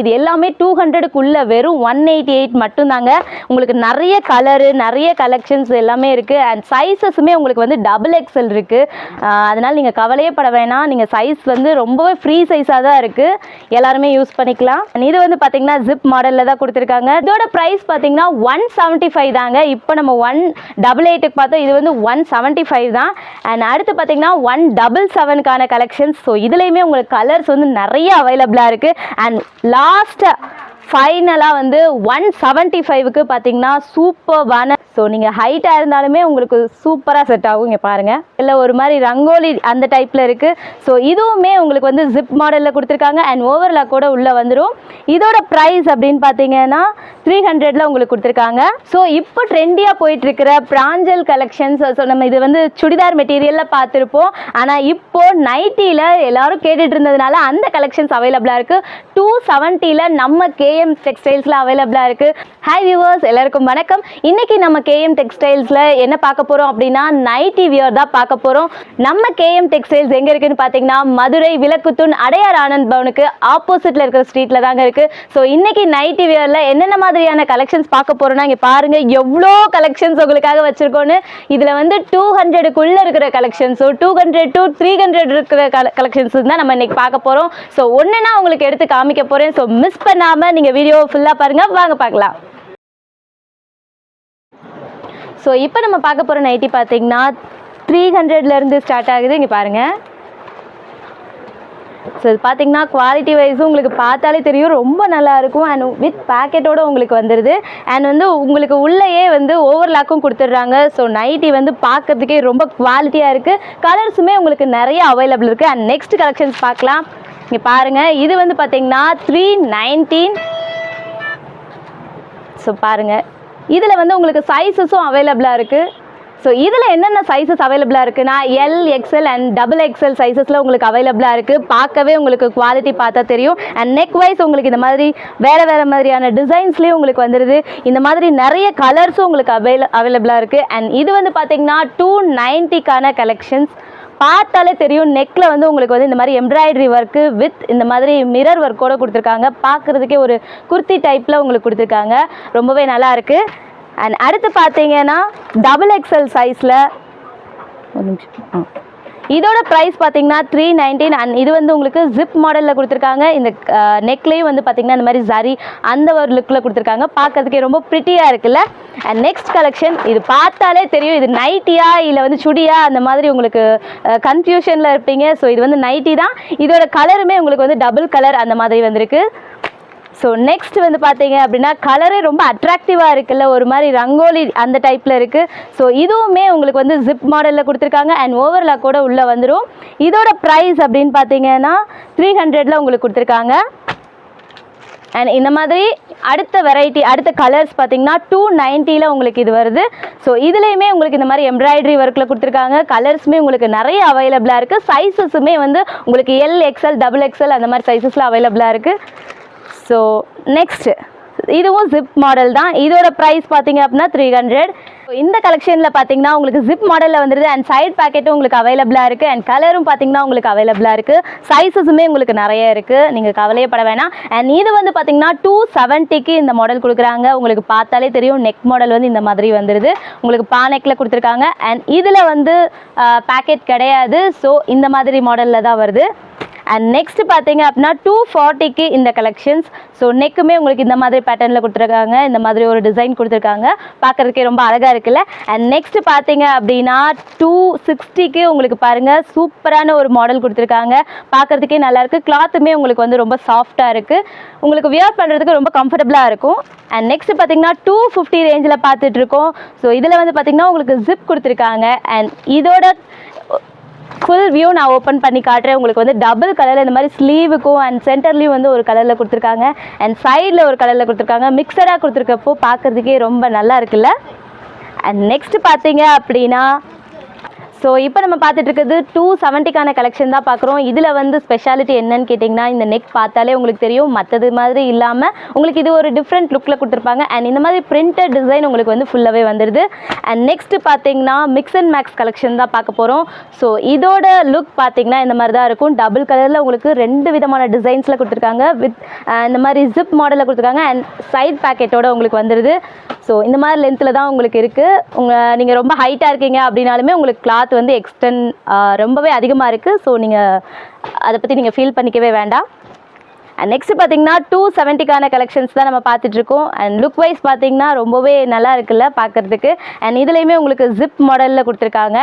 இது எல்லாமே டூ ஹண்ட்ரடுக்குள்ள வெறும் ஒன் எயிட்டி எயிட் மட்டும்தாங்க. உங்களுக்கு நிறைய கலரு நிறைய கலெக்ஷன்ஸ் எல்லாமே இருக்குது அண்ட் சைஸஸுமே உங்களுக்கு வந்து டபுள் எக்ஸல் இருக்குது அதனால் நீங்கள் கவலையே பட வேணாம். நீங்கள் சைஸ் வந்து ரொம்பவே ஃப்ரீ சைஸாக தான் இருக்குது எல்லாருமே யூஸ் பண்ணிக்கலாம். இது வந்து பார்த்தீங்கன்னா ஜிப் மாடலில் தான் கொடுத்துருக்காங்க. இதோட ப்ரைஸ் பார்த்தீங்கன்னா ஒன் செவன்ட்டி ஃபைவ் தாங்க. இப்போ நம்ம ஒன் டபுள் எயிட்டுக்கு பார்த்தோம் இது வந்து ஒன் செவன்ட்டி ஃபைவ் தான். அண்ட் அடுத்து பார்த்தீங்கன்னா ஒன் டபுள் செவனுக்கான கலெக்ஷன்ஸ் ஸோ இதுலேயுமே உங்களுக்கு கலர்ஸ் வந்து நிறைய அவைலபிளாக இருக்குது அண்ட் லாஸ்ட்டாக ஃபைனலாக வந்து ஒன் செவன்ட்டி ஃபைவுக்கு பார்த்தீங்கன்னா சூப்பர்வான ஸோ நீங்கள் ஹைட்டாக இருந்தாலுமே உங்களுக்கு சூப்பராக செட் ஆகும். இங்கே பாருங்கள் இல்லை ஒரு மாதிரி ரங்கோலி அந்த டைப்பில் இருக்குது ஸோ இதுவுமே உங்களுக்கு வந்து ஜிப் மாடலில் கொடுத்துருக்காங்க. அண்ட் ஓவர்லாக் கூட உள்ளே வந்துடும் இதோட ப்ரைஸ் அப்படின்னு பார்த்தீங்கன்னா த்ரீ ஹண்ட்ரட்ல உங்களுக்கு கொடுத்துருக்காங்க. ஸோ இப்போ ட்ரெண்டியாக போயிட்டுருக்கிற பிராஞ்சல் கலெக்ஷன்ஸ் ஸோ நம்ம இது வந்து சுடிதார் மெட்டீரியலில் பார்த்துருப்போம் ஆனால் இப்போது நைட்டியில் எல்லோரும் கேட்டுட்டு இருந்ததுனால அந்த கலெக்ஷன்ஸ் அவைலபிளாக இருக்குது டூ செவன்ட்டியில் நம்ம கேஎம் டெக்ஸ்டைல்ஸில் அவைலபிளாக இருக்குது ஹாய் வியூவர்ஸ் எல்லாருக்கும் வணக்கம். இன்றைக்கி நம்ம கேஎம் டெக்ஸ்டைல்ஸில் என்ன பார்க்க போகிறோம் அப்படின்னா நைட்டி வியர் தான் பார்க்க போகிறோம் நம்ம கேஎம் டெக்ஸ்டைல்ஸ் எங்கே இருக்குன்னு பார்த்தீங்கன்னா மதுரை விளக்குத்தூண் அடையார் ஆனந்த் பவனுக்கு ஆப்போசிட்டில் இருக்கிற ஸ்ட்ரீட்டில் தாங்க இருக்குது ஸோ இன்றைக்கி நைட்டி வியரில் என்னென்ன மாதிரியான கலெக்ஷன்ஸ் பார்க்க போகிறோம்னா இங்கே பாருங்க எவ்வளோ கலெக்ஷன்ஸ் உங்களுக்காக வச்சுருக்கோன்னு இதில் வந்து டூ ஹண்ட்ரடுக்குள்ளே இருக்கிற collections two hundred to three hundred இருக்கிற கலெக்ஷன்ஸ் தான் நம்ம இன்றைக்கி பார்க்க போகிறோம் ஸோ ஒன்றுனா உங்களுக்கு எடுத்து காமிக்க போகிறேன் ஸோ மிஸ் பண்ணாமல் நீங்கள் வீடியோ ஃபுல்லாக பாருங்கள் வாங்க பார்க்கலாம். ஸோ இப்போ நம்ம பார்க்க போகிற நைட்டி பார்த்தீங்கன்னா த்ரீ ஹண்ட்ரட்லேருந்து ஸ்டார்ட் ஆகுது. இங்கே பாருங்கள் ஸோ இது பார்த்தீங்கன்னா குவாலிட்டி வைஸும் உங்களுக்கு பார்த்தாலே தெரியும். ரொம்ப நல்லாயிருக்கும் அண்ட் வித் பேக்கெட்டோடு உங்களுக்கு வந்துடுது அண்ட் வந்து உங்களுக்கு உள்ளேயே வந்து ஓவர்லாக்கும் கொடுத்துட்றாங்க. ஸோ நைட்டி வந்து பார்க்கறதுக்கே ரொம்ப குவாலிட்டியாக இருக்குது கலர்ஸுமே உங்களுக்கு நிறைய அவைலபிள் இருக்குது அண்ட் நெக்ஸ்ட் கலெக்ஷன்ஸ் பார்க்கலாம். இங்கே பாருங்கள் இது வந்து பார்த்தீங்கன்னா த்ரீ நைன்டீன் ஸோ பாருங்கள் இதில் வந்து உங்களுக்கு சைஸஸும் அவைலபிளாக இருக்குது ஸோ இதில் என்னென்ன சைஸஸ் அவைலபிளாக இருக்குன்னா L XL and double XL சைஸஸில் உங்களுக்கு அவைலபிளாக இருக்குது பார்க்கவே உங்களுக்கு குவாலிட்டி பார்த்தா தெரியும். அண்ட் நெக் வைஸ் உங்களுக்கு இந்த மாதிரி வேறு வேறு மாதிரியான டிசைன்ஸ்லேயும் உங்களுக்கு வந்துடுது இந்த மாதிரி நிறைய கலர்ஸும் உங்களுக்கு அவைல அவைலபிளாக இருக்குது அண்ட் இது வந்து பார்த்திங்கன்னா டூ நைன்ட்டிக்கான கலெக்ஷன்ஸ் பார்த்தாலே தெரியும் நெக்கில் வந்து உங்களுக்கு வந்து இந்த மாதிரி எம்ப்ராய்டரி ஒர்க்கு வித் இந்த மாதிரி மிரர் ஒர்க்கோட கொடுத்துருக்காங்க. பார்க்குறதுக்கே ஒரு குர்த்தி டைப்பில் உங்களுக்கு கொடுத்துருக்காங்க. ரொம்பவே நல்லா இருக்குது அண்ட் அடுத்து பார்த்தீங்கன்னா டபுள் எக்ஸல் சைஸில் ஒரு நிமிஷம். ஆ. இதோட ப்ரைஸ் பார்த்தீங்கன்னா த்ரீ நைன்டீன் அண்ட் இது வந்து உங்களுக்கு ஜிப் மாடலில் கொடுத்துருக்காங்க. இந்த நெக்லேயும் வந்து பார்த்தீங்கன்னா இந்த மாதிரி ஜரி அந்த ஒரு லுக்கில் கொடுத்துருக்காங்க. பார்க்கறதுக்கே ரொம்ப ப்ரிட்டியாக இருக்குல்ல? அண்ட் நெக்ஸ்ட் கலெக்ஷன் இது பார்த்தாலே தெரியும். இது நைட்டியா இல்லை வந்து சுடியா அந்த மாதிரி உங்களுக்கு கன்ஃபியூஷனில் இருப்பீங்க. ஸோ இது வந்து நைட்டி தான். இதோட கலருமே உங்களுக்கு வந்து டபுள் கலர் அந்த மாதிரி வந்திருக்கு. ஸோ நெக்ஸ்ட் வந்து பார்த்தீங்க அப்படின்னா கலரே ரொம்ப அட்ராக்டிவாக இருக்குல்ல ஒரு மாதிரி ரங்கோலி அந்த டைப்பில் இருக்குது ஸோ இதுவுமே உங்களுக்கு வந்து ஜிப் மாடலில் கொடுத்துருக்காங்க அண்ட் ஓவர்லாக் கூட உள்ளே வந்துடும் இதோட ப்ரைஸ் அப்படின்னு பார்த்தீங்கன்னா த்ரீ ஹண்ட்ரடில் உங்களுக்கு கொடுத்துருக்காங்க. அண்ட் இந்த மாதிரி அடுத்த வெரைட்டி அடுத்த கலர்ஸ் பார்த்தீங்கன்னா டூ நைன்ட்டியில் உங்களுக்கு இது வருது. ஸோ இதுலேயுமே உங்களுக்கு இந்த மாதிரி எம்ப்ராய்டரி ஒர்க்கில் கொடுத்துருக்காங்க. கலர்ஸுமே உங்களுக்கு நிறைய அவைலபிளாக இருக்குது சைஸஸுமே வந்து உங்களுக்கு எல் எக்ஸ்எல் டபுள் எக்ஸ்எல் அந்த மாதிரி சைஸஸில் அவைலபிளாக இருக்குது ஸோ நெக்ஸ்ட்டு இதுவும் ஜிப் மாடல் தான். இதோட ப்ரைஸ் பார்த்தீங்க அப்படின்னா த்ரீ ஹண்ட்ரட் இந்த கலெக்ஷனில் பார்த்தீங்கன்னா உங்களுக்கு ஜிப் மாடலில் வந்துருது. அண்ட் சைட் பேக்கெட்டும் உங்களுக்கு அவைலபிளாக இருக்குது அண்ட் கலரும் பார்த்தீங்கன்னா உங்களுக்கு அவைலபிளாக இருக்குது சைஸஸுமே உங்களுக்கு நிறைய இருக்குது நீங்கள் கவலையப்பட வேணாம். அண்ட் இது வந்து பார்த்தீங்கன்னா டூ செவன்ட்டிக்கு இந்த மாடல் கொடுக்குறாங்க. உங்களுக்கு பார்த்தாலே தெரியும். நெக் மாடல் வந்து இந்த மாதிரி வந்துடுது உங்களுக்கு பா நெக்கில் கொடுத்துருக்காங்க. அண்ட் இதில் வந்து பேக்கெட் கிடையாது. ஸோ இந்த மாதிரி மாடலில் தான் வருது. அண்ட் நெக்ஸ்ட் பார்த்தீங்க அப்படின்னா டூ ஃபார்ட்டிக்கு இந்த கலெக்ஷன்ஸ் ஸோ நெக்குமே உங்களுக்கு இந்த மாதிரி பேட்டர்னில் கொடுத்துருக்காங்க. இந்த மாதிரி ஒரு டிசைன் கொடுத்துருக்காங்க. பார்க்குறதுக்கே ரொம்ப அழகாக இருக்குல்ல? அண்ட் நெக்ஸ்ட் பார்த்தீங்க அப்படின்னா டூ சிக்ஸ்டிக்கு உங்களுக்கு பாருங்கள் சூப்பரான ஒரு மாடல் கொடுத்துருக்காங்க. பார்க்குறதுக்கே நல்லாயிருக்கு கிளாத்துமே உங்களுக்கு வந்து ரொம்ப சாஃப்டாக இருக்குது உங்களுக்கு வியர் பண்ணுறதுக்கு ரொம்ப கம்ஃபர்டபுளாக இருக்கும். அண்ட் நெக்ஸ்ட் பார்த்தீங்கன்னா டூ ஃபிஃப்டி ரேஞ்சில் பார்த்துட்ருக்கோம் ஸோ இதில் வந்து பார்த்திங்கன்னா உங்களுக்கு ஜிப் கொடுத்துருக்காங்க. அண்ட் இதோட ஃபுல் வியூ நான் ஓப்பன் பண்ணி காட்டுறேன். உங்களுக்கு வந்து டபுள் கலரில் இந்த மாதிரி ஸ்லீவுக்கும் அண்ட் சென்டர்லேயும் வந்து ஒரு கலரில் கொடுத்துருக்காங்க. அண்ட் சைடில் ஒரு கலரில் கொடுத்துருக்காங்க. மிக்சராக கொடுத்துருக்கப்போ பார்க்குறதுக்கே ரொம்ப நல்லா இருக்குல்ல? அண்ட் நெக்ஸ்ட் பார்த்தீங்க அப்படின்னா ஸோ இப்போ நம்ம பார்த்துட்டு டூ செவன்ட்டிக்கான கலெக்ஷன் தான் பார்க்குறோம். இதில் வந்து ஸ்பெஷாலிட்டி என்னன்னு கேட்டிங்கன்னா இந்த நெக் பார்த்தாலே உங்களுக்கு தெரியும். மற்றது மாதிரி இல்லாமல் உங்களுக்கு இது ஒரு டிஃப்ரெண்ட் லுக்கில் கொடுத்துருப்பாங்க. அண்ட் இந்த மாதிரி பிரிண்டட் டிசைன் உங்களுக்கு வந்து ஃபுல்லாகவே வந்துடுது அண்ட் நெக்ஸ்ட் பார்த்தீங்கன்னா மிக்ஸ் அண்ட் மேக்ஸ் கலெக்ஷன் தான் பார்க்க போகிறோம் ஸோ இதோட லுக் பார்த்தீங்கன்னா இந்த மாதிரி தான் இருக்கும். டபுள் கலரில் உங்களுக்கு ரெண்டு விதமான டிசைன்ஸில் கொடுத்துருக்காங்க. வித் இந்த மாதிரி ஜிப் மாடலில் கொடுத்துருக்காங்க. அண்ட் சைட் பேக்கெட்டோட உங்களுக்கு வந்துடுது ஸோ இந்த மாதிரி லென்த்தில் தான் உங்களுக்கு இருக்குது உங்கள் நீங்கள் ரொம்ப ஹைட்டாக இருக்கீங்க அப்படின்னாலுமே உங்களுக்கு கிளாத் வந்து எக்ஸ்டென்ட் ரொம்பவே அதிகமாக இருக்குது ஸோ நீங்கள் அதை பற்றி நீங்கள் ஃபீல் பண்ணிக்கவே வேண்டாம். அண்ட் நெக்ஸ்ட் பார்த்தீங்கன்னா டூ செவன்ட்டிக்கான கலெக்ஷன்ஸ் தான் நம்ம பார்த்துட்ருக்கோம் அண்ட் லுக் வைஸ் பார்த்தீங்கன்னா ரொம்பவே நல்லா இருக்குல்ல பார்க்கறதுக்கு. அண்ட் இதுலேயுமே உங்களுக்கு ஜிப் மாடலில் கொடுத்துருக்காங்க.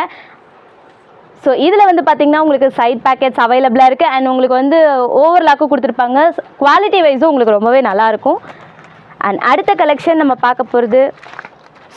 ஸோ இதில் வந்து பார்த்தீங்கன்னா உங்களுக்கு சைட் பேக்கெட்ஸ் அவைலபிளாக இருக்குது அண்ட் உங்களுக்கு வந்து ஓவர்லாக்கும் கொடுத்துருப்பாங்க. குவாலிட்டி வைஸும் உங்களுக்கு ரொம்பவே நல்லாயிருக்கும் அண்ட் அடுத்த கலெக்ஷன் நம்ம பார்க்க போகிறது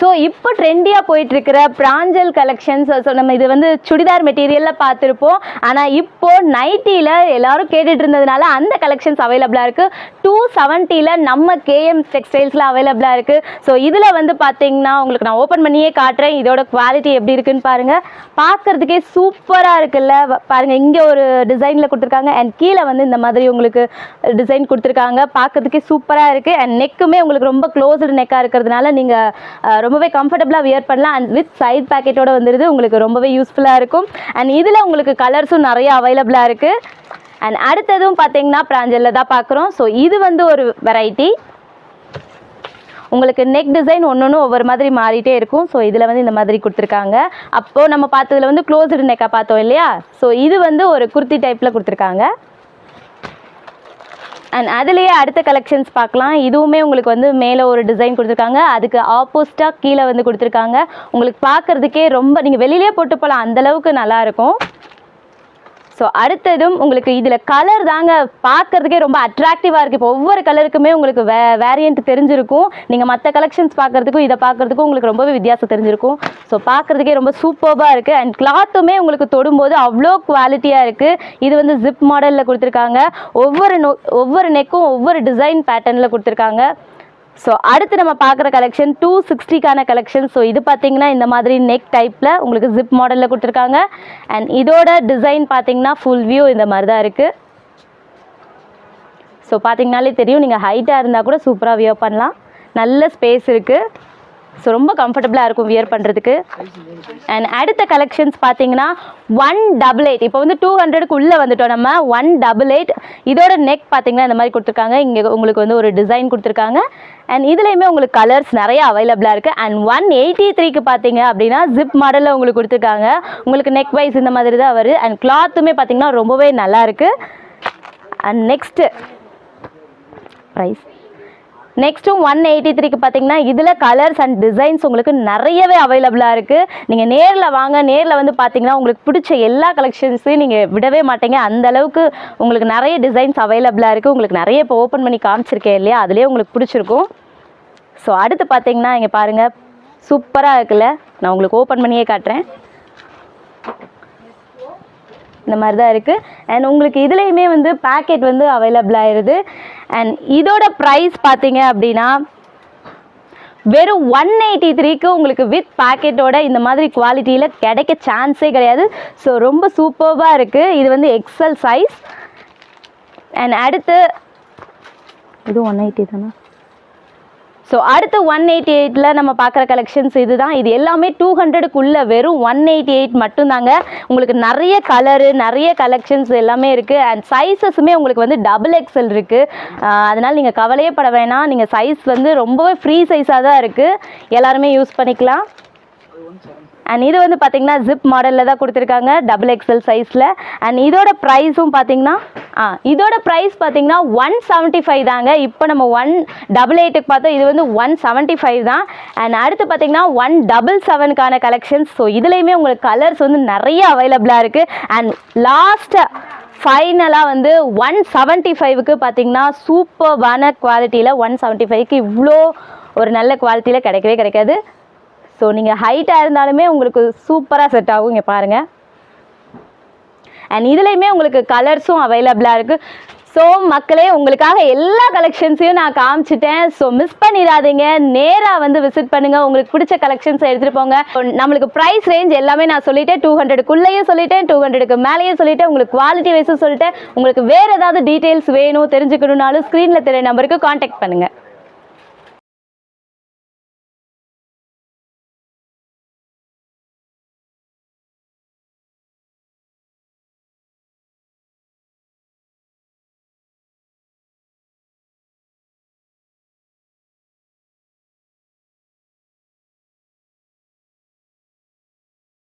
ஸோ இப்போ ட்ரெண்டியாக போயிட்டுருக்கிற பிராஞ்சல் கலெக்ஷன்ஸ் ஸோ நம்ம இது வந்து சுடிதார் மெட்டீரியலில் பார்த்துருப்போம். ஆனால் இப்போது நைட்டியில் எல்லோரும் கேட்டுட்டு இருந்ததுனால அந்த கலெக்ஷன்ஸ் அவைலபிளாக இருக்குது டூ செவன்ட்டியில் நம்ம கேஎம் டெக்ஸ்டைல்ஸில் அவைலபிளாக இருக்குது ஸோ இதில் வந்து பார்த்தீங்கன்னா உங்களுக்கு நான் ஓப்பன் பண்ணியே காட்டுறேன். இதோட குவாலிட்டி எப்படி இருக்குன்னு பாருங்கள் பார்க்குறதுக்கே சூப்பராக இருக்குல்ல. பாருங்கள் இங்கே ஒரு டிசைனில் கொடுத்துருக்காங்க. அண்ட் கீழே வந்து இந்த மாதிரி உங்களுக்கு டிசைன் கொடுத்துருக்காங்க. பார்க்குறதுக்கே சூப்பராக இருக்குது அண்ட் நெக்குமே உங்களுக்கு ரொம்ப க்ளோஸ்டு நெக்காக இருக்கிறதுனால நீங்கள் ரொம்பவே கம்ஃபர்டபுளாக வியர் பண்ணலாம். அண்ட் வித் சைட் பேக்கெட்டோட வந்துடுது உங்களுக்கு ரொம்பவே யூஸ்ஃபுல்லாக இருக்கும். அண்ட் இதில் உங்களுக்கு கலர்ஸும் நிறைய அவைலபிளாக இருக்குது அண்ட் அடுத்ததும் பார்த்தீங்கன்னா பிராஞ்சலில் தான் பார்க்குறோம் ஸோ இது வந்து ஒரு வெரைட்டி உங்களுக்கு நெக் டிசைன் ஒன்று ஒவ்வொரு மாதிரி மாறிட்டே இருக்கும். ஸோ இதில் வந்து இந்த மாதிரி கொடுத்துருக்காங்க. அப்போது நம்ம பார்த்ததுல வந்து க்ளோஸ்டு நெக்காக பார்த்தோம் இல்லையா? ஸோ இது வந்து ஒரு குர்த்தி டைப்பில் கொடுத்துருக்காங்க. அண்ட் அதுலேயே அடுத்த கலெக்ஷன்ஸ் பார்க்கலாம். இதுவுமே உங்களுக்கு வந்து மேலே ஒரு டிசைன் கொடுத்துருக்காங்க. அதுக்கு ஆப்போசிட்டாக கீழே வந்து கொடுத்துருக்காங்க. உங்களுக்கு பார்க்குறதுக்கே ரொம்ப நீங்கள் வெளியிலே போட்டு போகலாம். அந்தளவுக்கு நல்லாயிருக்கும் ஸோ அடுத்ததும் உங்களுக்கு இதில் கலர் தாங்க பார்க்கறதுக்கே ரொம்ப அட்ராக்டிவாக இருக்குது இப்போ ஒவ்வொரு கலருக்குமே உங்களுக்கு வே வேரியண்ட் தெரிஞ்சிருக்கும். நீங்கள் மற்ற கலெக்ஷன்ஸ் பார்க்குறதுக்கும் இதை பார்க்குறதுக்கும் உங்களுக்கு ரொம்பவே வித்தியாசம் தெரிஞ்சிருக்கும். ஸோ பார்க்குறதுக்கே ரொம்ப சூப்பர்பாக இருக்குது அண்ட் கிளாத்துமே உங்களுக்கு தொடும்போது அவ்வளோ குவாலிட்டியாக இருக்குது இது வந்து ஜிப் மாடலில் கொடுத்துருக்காங்க. ஒவ்வொரு நோ ஒவ்வொரு நெக்கும் ஒவ்வொரு டிசைன் பேட்டர்னில் கொடுத்துருக்காங்க. ஸோ அடுத்து நம்ம பார்க்குற கலெக்ஷன் டூ சிக்ஸ்டிக்கான கலெக்ஷன் ஸோ இது பார்த்தீங்கன்னா இந்த மாதிரி நெக் டைப்பில் உங்களுக்கு ஜிப் மாடலில் கொடுத்துருக்காங்க. அண்ட் இதோட டிசைன் பார்த்தீங்கன்னா ஃபுல் வியூ இந்த மாதிரி தான் இருக்குது ஸோ பார்த்தீங்கனாலே தெரியும் நீங்கள் ஹைட்டாக இருந்தால் கூட சூப்பராக வியூ பண்ணலாம். நல்ல ஸ்பேஸ் இருக்குது ஸோ ரொம்ப கம்ஃபர்டபுளாக இருக்கும் வியர் பண்ணுறதுக்கு அண்ட் அடுத்த கலெக்ஷன்ஸ் பார்த்தீங்கன்னா ஒன் டபுள் எயிட் இப்போ வந்து டூ ஹண்ட்ரடுக்கு உள்ளே வந்துட்டோம் நம்ம. ஒன் டபுள் எயிட் இதோட நெக் பார்த்தீங்கன்னா இந்த மாதிரி கொடுத்துருக்காங்க. இங்கே உங்களுக்கு வந்து ஒரு டிசைன் கொடுத்துருக்காங்க. அண்ட் இதுலேயுமே உங்களுக்கு கலர்ஸ் நிறைய அவைலபிளாக இருக்குது அண்ட் ஒன் எயிட்டி த்ரீக்கு பார்த்தீங்க அப்படின்னா ஜிப் மாடலில் உங்களுக்கு கொடுத்துருக்காங்க. உங்களுக்கு நெக் வைஸ் இந்த மாதிரி தான் வருது அண்ட் கிளாத்துமே பார்த்தீங்கன்னா ரொம்பவே நல்லாயிருக்கு and next price next one eighty த்ரீக்கு பார்த்தீங்கன்னா இதில் கலர்ஸ் அண்ட் டிசைன்ஸ் உங்களுக்கு நிறையவே அவைலபிளாக இருக்குது நீங்கள் நேரில் வாங்க நேரில் வந்து பார்த்தீங்கன்னா உங்களுக்கு பிடிச்ச எல்லா கலெக்ஷன்ஸையும் நீங்கள் விடவே மாட்டீங்க. அந்த அளவுக்கு உங்களுக்கு நிறைய டிசைன்ஸ் அவைலபிளாக இருக்குது உங்களுக்கு நிறைய இப்போ ஓப்பன் பண்ணி காமிச்சிருக்கேன் இல்லையா? அதுலேயே உங்களுக்கு பிடிச்சிருக்கும். ஸோ அடுத்து பார்த்தீங்கன்னா இங்கே பாருங்கள் சூப்பராக இருக்குல்ல. நான் உங்களுக்கு ஓப்பன் பண்ணியே காட்டுறேன். இந்த மாதிரி தான் இருக்குது அண்ட் உங்களுக்கு இதுலேயுமே வந்து பேக்கெட் வந்து அவைலபிள் ஆயிடுது அண்ட் இதோட ப்ரைஸ் பார்த்தீங்க அப்படின்னா வெறும் ஒன் எயிட்டி த்ரீக்கு உங்களுக்கு வித் பேக்கெட்டோட இந்த மாதிரி குவாலிட்டியில் கிடைக்க சான்ஸே கிடையாது. ஸோ ரொம்ப சூப்பர்வாக இருக்குது இது வந்து எக்ஸல் சைஸ் அண்ட் அடுத்து இது ஒன் எயிட்டி தானே? ஸோ அடுத்து ஒன் எயிட்டி எயிட்டில் நம்ம பார்க்குற கலெக்ஷன்ஸ் இது தான் இது எல்லாமே டூ ஹண்ட்ரடுக்குள்ளே வெறும் ஒன் எயிட்டி எயிட் மட்டும்தாங்க. உங்களுக்கு நிறைய கலரு நிறைய கலெக்ஷன்ஸ் எல்லாமே இருக்குது அண்ட் சைஸஸுமே உங்களுக்கு வந்து டபுள் எக்ஸல் இருக்குது அதனால் நீங்கள் கவலையே பட வேணாம். நீங்கள் சைஸ் வந்து ரொம்பவே ஃப்ரீ சைஸாக தான் இருக்குது எல்லாருமே யூஸ் பண்ணிக்கலாம். அண்ட் இது வந்து பார்த்தீங்கன்னா ஜிப் மாடலில் தான் கொடுத்துருக்காங்க டபுள் எக்ஸல் சைஸில் அண்ட் இதோட ப்ரைஸும் பார்த்தீங்கன்னா ஆ இதோட ப்ரைஸ் பார்த்தீங்கன்னா ஒன் செவன்ட்டி ஃபைவ் தாங்க. இப்போ நம்ம ஒன் டபுள் எயிட்டுக்கு பார்த்தோம் இது வந்து ஒன் செவன்ட்டி ஃபைவ் தான். அண்ட் அடுத்து பார்த்தீங்கன்னா ஒன் டபுள் செவனுக்கான கலெக்ஷன்ஸ் ஸோ இதுலேயுமே உங்களுக்கு கலர்ஸ் வந்து நிறைய அவைலபிளாக இருக்குது அண்ட் லாஸ்ட்டு ஃபைனலாக வந்து ஒன் செவன்ட்டி ஃபைவுக்கு பார்த்தீங்கன்னா சூப்பர்பான குவாலிட்டியில் ஒன் செவன்ட்டி ஃபைவ்க்கு இவ்வளோ ஒரு நல்ல குவாலிட்டியில் கிடைக்கவே கிடைக்காது. ஸோ நீங்கள் ஹைட்டாக இருந்தாலுமே உங்களுக்கு சூப்பராக செட் ஆகும். இங்கே பாருங்கள் அண்ட் இதுலேயுமே உங்களுக்கு கலர்ஸும் அவைலபிளாக இருக்குது ஸோ மக்களே உங்களுக்காக எல்லா கலெக்ஷன்ஸையும் நான் காமிச்சிட்டேன். ஸோ மிஸ் பண்ணிடாதீங்க. நேராக வந்து விசிட் பண்ணுங்கள் உங்களுக்கு பிடிச்ச கலெக்ஷன்ஸை எடுத்துகிட்டு போங்க. நம்மளுக்கு ப்ரைஸ் ரேஞ்ச் எல்லாமே நான் சொல்லிட்டேன். டூ ஹண்ட்ரடுக்குள்ளேயும் சொல்லிட்டேன். டூ ஹண்ட்ரடுக்கு மேலேயும் சொல்லிட்டேன். உங்களுக்கு குவாலிட்டி வைஸும் சொல்லிட்டேன். உங்களுக்கு வேறு ஏதாவது டீட்டெயில்ஸ் வேணும் தெரிஞ்சுக்கணும்னாலும் ஸ்க்ரீனில் தெரிய நம்பருக்கு காண்டாக்ட் பண்ணுங்கள்